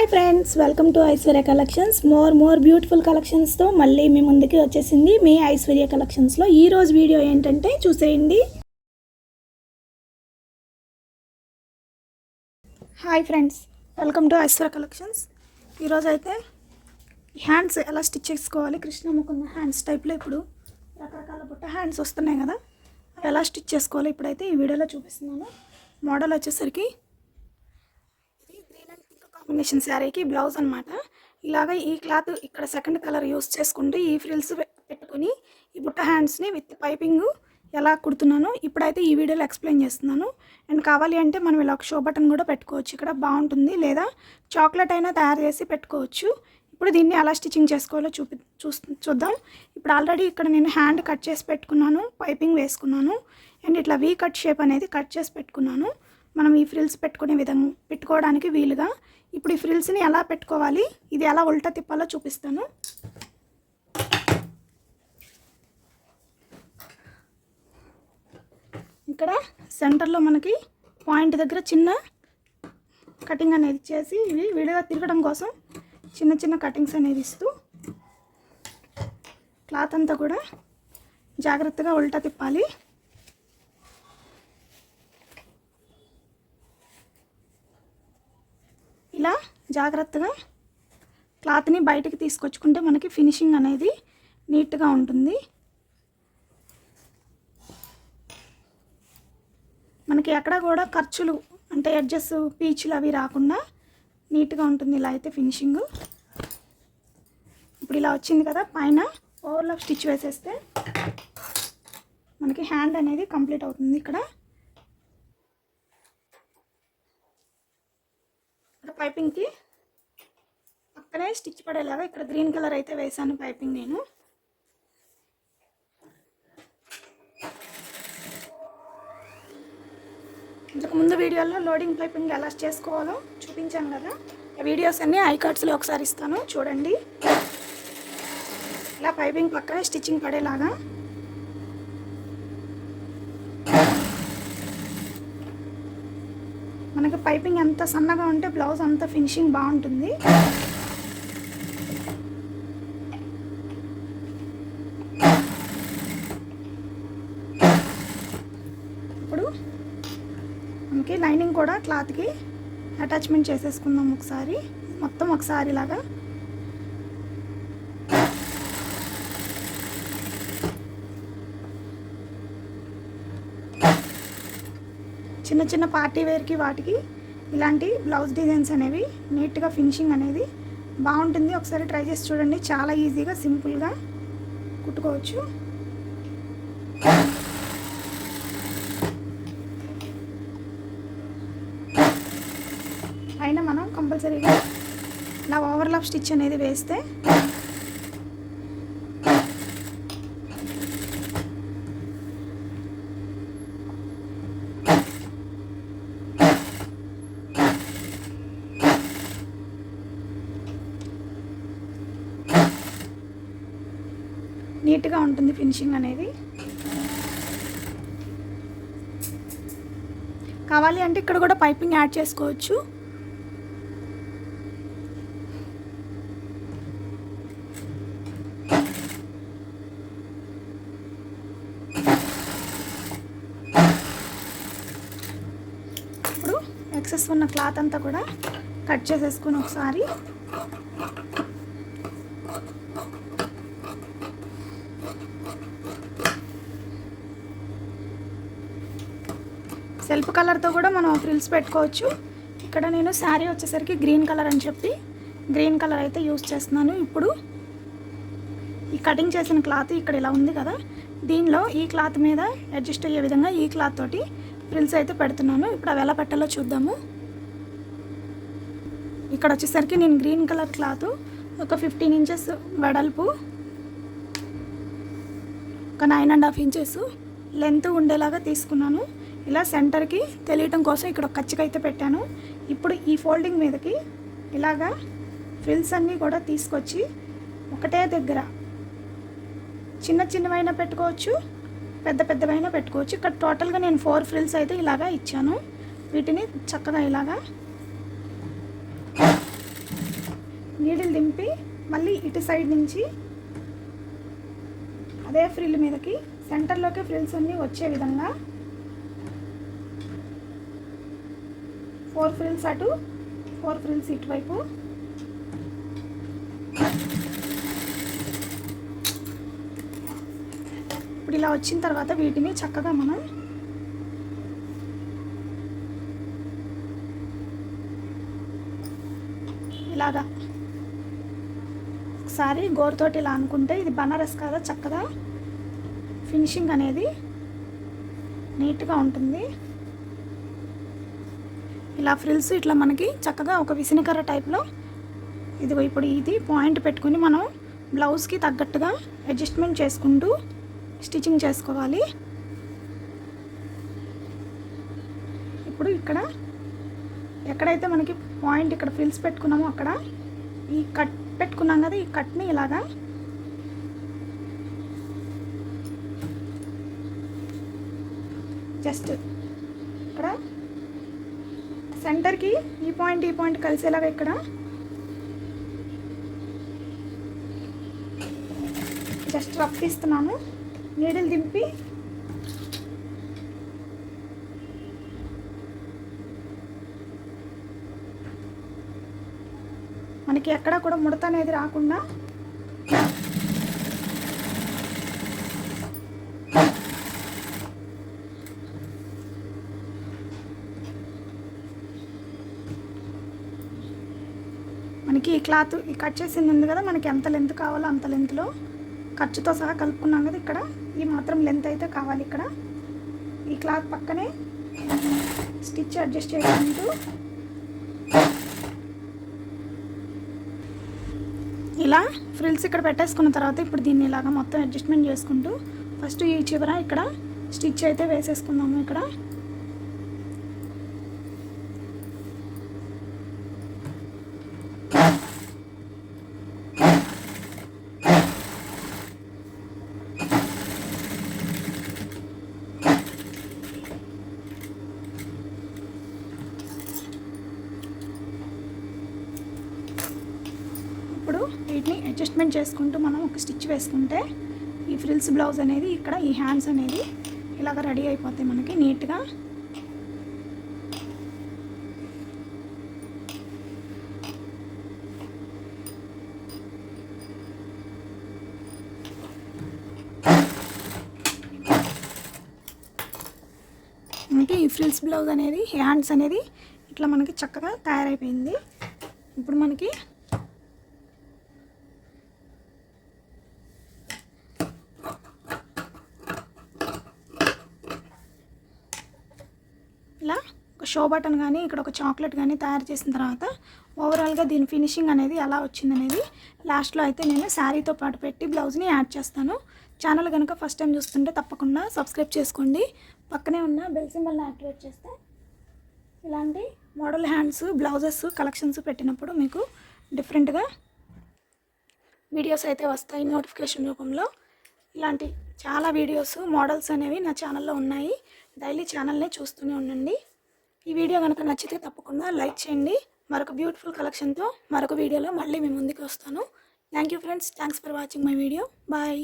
Hi friends welcome to Aishwarya collections more more beautiful కలెక్షన్స్తో మళ్ళీ మీ ముందుకి వచ్చేసింది మీ ఐశ్వర్య కలెక్షన్స్లో ఈరోజు వీడియో ఏంటంటే చూసేయండి. Hi friends welcome to Aishwarya collections ఈరోజు అయితే హ్యాండ్స్ ఎలా స్టిచ్ చేసుకోవాలి? కృష్ణమ్మకున్న హ్యాండ్స్ టైప్లో ఇప్పుడు రకరకాల బుట్ట హ్యాండ్స్ వస్తున్నాయి కదా. ఎలా స్టిచ్ చేసుకోవాలి? ఇప్పుడైతే ఈ వీడియోలో చూపిస్తున్నాను. మోడల్ వచ్చేసరికి ఇది గ్రీన్ అండ్ పింక్ కాంబినేషన్ శారీకి బ్లౌజ్ అనమాట ఇలాగ ఈ క్లాత్ ఇక్కడ సెకండ్ కలర్ యూస్ చేసుకుంటూ ఈ ఫ్రిల్స్ పెట్టుకుని ఈ బుట్ట హ్యాండ్స్ని విత్ పైపింగ్ ఎలా కుడుతున్నానో ఇప్పుడైతే ఈ వీడియోలో ఎక్స్ప్లెయిన్ చేస్తున్నాను. అండ్ కావాలి అంటే మనం ఇలా ఒక షో బటన్ కూడా పెట్టుకోవచ్చు. ఇక్కడ బాగుంటుంది. లేదా చాక్లెట్ అయినా తయారు చేసి పెట్టుకోవచ్చు. ఇప్పుడు దీన్ని ఎలా స్టిచ్చింగ్ చేసుకోవాలో చూపి చూ చూద్దాం. ఇప్పుడు ఆల్రెడీ ఇక్కడ నేను హ్యాండ్ కట్ చేసి పెట్టుకున్నాను. పైపింగ్ వేసుకున్నాను. అండ్ ఇట్లా వీ కట్ షేప్ అనేది కట్ చేసి పెట్టుకున్నాను. మనం ఈ ఫ్రిల్స్ పెట్టుకునే విధంగా పెట్టుకోవడానికి వీలుగా ఇప్పుడు ఈ ఫ్రిల్స్ని ఎలా పెట్టుకోవాలి? ఇది ఎలా ఉల్టా తిప్పాలో చూపిస్తాను. ఇక్కడ సెంటర్లో మనకి పాయింట్ దగ్గర చిన్న కటింగ్ అనేది చేసి ఇవి విడిగా తిరగడం కోసం చిన్న చిన్న కటింగ్స్ అనేది ఇస్తూ క్లాత్ అంతా కూడా జాగ్రత్తగా ఉల్టా తిప్పాలి. ఇలా జాగ్రత్తగా క్లాత్ని బయటకు తీసుకొచ్చుకుంటే మనకి ఫినిషింగ్ అనేది నీట్గా ఉంటుంది. మనకి ఎక్కడ కూడా ఖర్చులు అంటే ఎడ్జెస్ పీచులు అవి రాకుండా నీట్గా ఉంటుంది ఇలా అయితే ఫినిషింగ్. ఇప్పుడు ఇలా వచ్చింది కదా పైన ఓవర్లాక్ స్టిచ్ వేసేస్తే మనకి హ్యాండ్ అనేది కంప్లీట్ అవుతుంది ఇక్కడ. ఇక్కడ పైపింగ్కి పక్కనే స్టిచ్ పడేలాగా ఇక్కడ గ్రీన్ కలర్ అయితే వేసాను పైపింగ్ నేను. ఇంతకు ముందు వీడియోలో లోడింగ్ పైపింగ్ ఎలా చేసుకోవాలో చూపించాను కదా. ఆ వీడియోస్ అన్నీ ఐ కార్డ్స్లో ఒకసారి ఇస్తాను చూడండి. ఇలా పైపింగ్ పక్కనే స్టిచ్చింగ్ పడేలాగా మనకి పైపింగ్ ఎంత సన్నగా ఉంటే బ్లౌజ్ అంత ఫినిషింగ్ బాగుంటుంది. ఇప్పుడు మనకి లైనింగ్ కూడా క్లాత్కి అటాచ్మెంట్ చేసేసుకుందాం ఒకసారి. మొత్తం ఒకసారి ఇలాగా. చిన్న చిన్న పార్టీ వేర్కి వాటికి ఇలాంటి బ్లౌజ్ డిజైన్స్ అనేవి నీట్గా ఫినిషింగ్ అనేది బాగుంటుంది. ఒకసారి ట్రై చేసి చూడండి. చాలా ఈజీగా సింపుల్గా కుట్టుకోవచ్చు. అయినా మనం కంపల్సరీగా ఇలా ఓవర్లాప్ స్టిచ్ అనేది వేస్తే నీట్గా ఉంటుంది ఫినిషింగ్ అనేది. కావాలి అంటే ఇక్కడ కూడా పైపింగ్ యాడ్ చేసుకోవచ్చు. ఇప్పుడు ఎక్సెస్ ఉన్న క్లాత్ అంతా కూడా కట్ చేసేసుకుని ఒకసారి. సెల్ఫ్ కలర్తో కూడా మనం ఫ్రిల్స్ పెట్టుకోవచ్చు. ఇక్కడ నేను శారీ వచ్చేసరికి గ్రీన్ కలర్ అని చెప్పి గ్రీన్ కలర్ అయితే యూస్ చేస్తున్నాను ఇప్పుడు. ఈ కటింగ్ చేసిన క్లాత్ ఇక్కడ ఇలా ఉంది కదా. దీనిలో ఈ క్లాత్ మీద అడ్జస్ట్ అయ్యే విధంగా ఈ క్లాత్ తోటి ఫ్రిల్స్ అయితే పెడుతున్నాను. ఇప్పుడు అవి ఎలా పెట్టాలో చూద్దాము. ఇక్కడ వచ్చేసరికి నేను గ్రీన్ కలర్ క్లాత్ ఒక ఫిఫ్టీన్ ఇంచెస్ వెడల్పు ఒక nine and half inches length ఉండేలాగా తీసుకున్నాను. ఇలా సెంటర్కి తెలియటం కోసం ఇక్కడ ఒక కచ్చిక అయితే పెట్టాను. ఇప్పుడు ఈ ఫోల్డింగ్ మీదకి ఇలాగా ఫ్రిల్స్ అన్నీ కూడా తీసుకొచ్చి ఒకటే దగ్గర చిన్న చిన్నవైనా పెట్టుకోవచ్చు పెద్ద పెద్దవైనా పెట్టుకోవచ్చు. ఇక్కడ టోటల్గా నేను ఫోర్ ఫ్రిల్స్ అయితే ఇలాగా ఇచ్చాను. వీటిని చక్కగా ఇలాగా నీడిల్ దింపి మళ్ళీ ఇటు సైడ్ నుంచి అదే ఫ్రిల్ మీదకి సెంటర్లోకి ఫ్రిల్స్ అన్నీ వచ్చే విధంగా ఫోర్ ఫ్రిల్స్ అటు ఫోర్ ఫ్రిల్స్ ఇటువైపు. ఇప్పుడు ఇలా వచ్చిన తర్వాత వీటిని చక్కగా మనం ఇలాగా ఒకసారి గోరుతోటి ఇలా అనుకుంటే ఇది బనారస్ కదా చక్కగా ఫినిషింగ్ అనేది నీట్గా ఉంటుంది. ఇలా ఫ్రిల్స్ ఇట్లా మనకి చక్కగా ఒక విసినకర్ర టైప్లో ఇదిగో ఇప్పుడు ఇది పాయింట్ పెట్టుకుని మనం బ్లౌజ్కి తగ్గట్టుగా అడ్జస్ట్మెంట్ చేసుకుంటూ స్టిచ్చింగ్ చేసుకోవాలి. ఇప్పుడు ఇక్కడ ఎక్కడైతే మనకి పాయింట్ ఇక్కడ ఫ్రిల్స్ పెట్టుకున్నామో అక్కడ ఈ కట్ పెట్టుకున్నాం కదా ఈ కట్ని ఇలాగా జస్ట్ ఇక్కడ సెంటర్కి ఈ పాయింట్ ఈ పాయింట్ కలిసేలాగా ఇక్కడ. జస్ట్ రఫ్ తీస్తున్నాను. నీడిల్ దింపి. మనకి ఎక్కడ కూడా ముడత అనేది రాకుండా మనకి ఈ క్లాత్ ఈ కట్ చేసింది ఉంది కదా మనకి ఎంత లెంత్ కావాలో అంత లెంత్లో ఖర్చుతో సహా కలుపుకున్నాం కదా ఇక్కడ. ఈ మాత్రం లెంత్ అయితే కావాలి ఇక్కడ. ఈ క్లాత్ పక్కనే స్టిచ్ అడ్జస్ట్ చేసుకుంటూ ఇలా ఫ్రిల్స్ ఇక్కడ పెట్టేసుకున్న తర్వాత ఇప్పుడు దీన్ని ఇలాగా మొత్తం అడ్జస్ట్మెంట్ చేసుకుంటూ ఫస్ట్ ఈ చివర ఇక్కడ స్టిచ్ అయితే వేసేసుకుందాము ఇక్కడ. ఇప్పుడు వీటిని అడ్జస్ట్మెంట్ చేసుకుంటూ మనం ఒక స్టిచ్ వేసుకుంటే ఈ ఫ్రిల్స్ బ్లౌజ్ అనేది ఇక్కడ ఈ హ్యాండ్స్ అనేది ఇలాగ రెడీ అయిపోతాయి మనకి నీట్గా. మనకి ఈ ఫ్రిల్స్ బ్లౌజ్ అనేది హ్యాండ్స్ అనేది ఇట్లా మనకి చక్కగా తయారైపోయింది. ఇప్పుడు మనకి ఇలా ఒక షో బటన్ కానీ ఇక్కడ ఒక చాక్లెట్ కానీ తయారు చేసిన తర్వాత ఓవరాల్గా దీని ఫినిషింగ్ అనేది ఎలా వచ్చిందనేది లాస్ట్లో అయితే నేను శారీతో పాటు పెట్టి బ్లౌజ్ని యాడ్ చేస్తాను. ఛానల్ కనుక ఫస్ట్ టైం చూస్తుంటే తప్పకుండా సబ్స్క్రైబ్ చేసుకోండి. పక్కనే ఉన్న బెల్ సింబల్ని యాక్టివేట్ చేస్తే ఇలాంటి మోడల్ హ్యాండ్స్ బ్లౌజెస్ కలెక్షన్స్ పెట్టినప్పుడు మీకు డిఫరెంట్గా వీడియోస్ అయితే వస్తాయి నోటిఫికేషన్ రూపంలో. ఇలాంటి చాలా వీడియోస్ మోడల్స్ అనేవి నా ఛానల్లో ఉన్నాయి. డైలీ ఛానల్నే చూస్తూనే ఉండండి. ఈ వీడియో కనుక నచ్చితే తప్పకుండా లైక్ చేయండి. మరొక బ్యూటిఫుల్ కలెక్షన్తో మరొక వీడియోలో మళ్ళీ మీ ముందుకు వస్తాను. Thank you friends thanks for watching my video bye